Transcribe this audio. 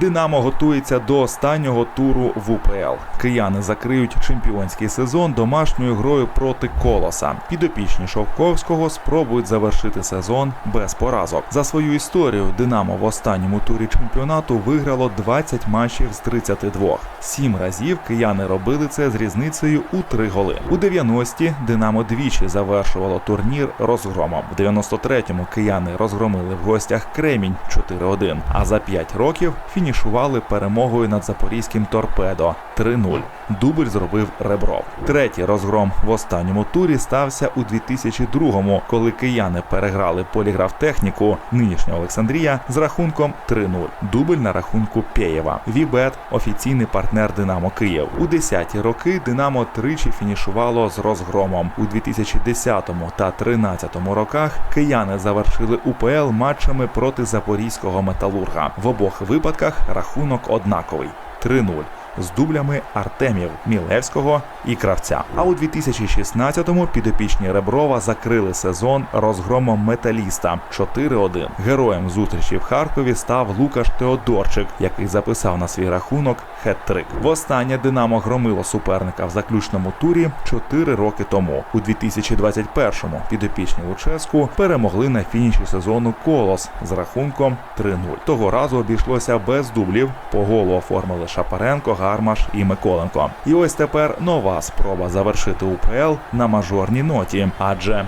Динамо готується до останнього туру в УПЛ. Кияни закриють чемпіонський сезон домашньою грою проти Колоса. Підопічні Шовковського спробують завершити сезон без поразок. За свою історію Динамо в останньому турі чемпіонату виграло 20 матчів з 32. Сім разів кияни робили це з різницею у три голи. У 90-ті Динамо двічі завершувало турнір розгромом. В 93-му кияни розгромили в гостях Кремінь 4-1, а за 5 років фінішували перемогою над запорізьким торпедо 3-0. Дубль зробив Ребров. Третій розгром в останньому турі стався у 2002-му, коли кияни переграли поліграф техніку нинішня Олександрія з рахунком 3-0. Дубль на рахунку Пєєва. Вібет офіційний партнер Динамо Київ. У 10-ті роки Динамо тричі фінішувало з розгромом. У 2010 та 2013 роках кияни завершили УПЛ матчами проти запорізького металурга. В обох випадках рахунок однаковий 3-0 з дублями Артемів, Мілевського і Кравця. А у 2016-му підопічні Реброва закрили сезон розгромом металіста 4-1. Героєм зустрічі в Харкові став Лукаш Теодорчик, який записав на свій рахунок хет-трик. Востаннє Динамо громило суперника в заключному турі 4 роки тому. У 2021-му підопічні Луческу перемогли на фініші сезону Колос з рахунком 3-0. Того разу обійшлося без дублів. По голу оформили Шапаренко, Гармаш і Миколенко. І ось тепер нова спроба завершити УПЛ на мажорній ноті, адже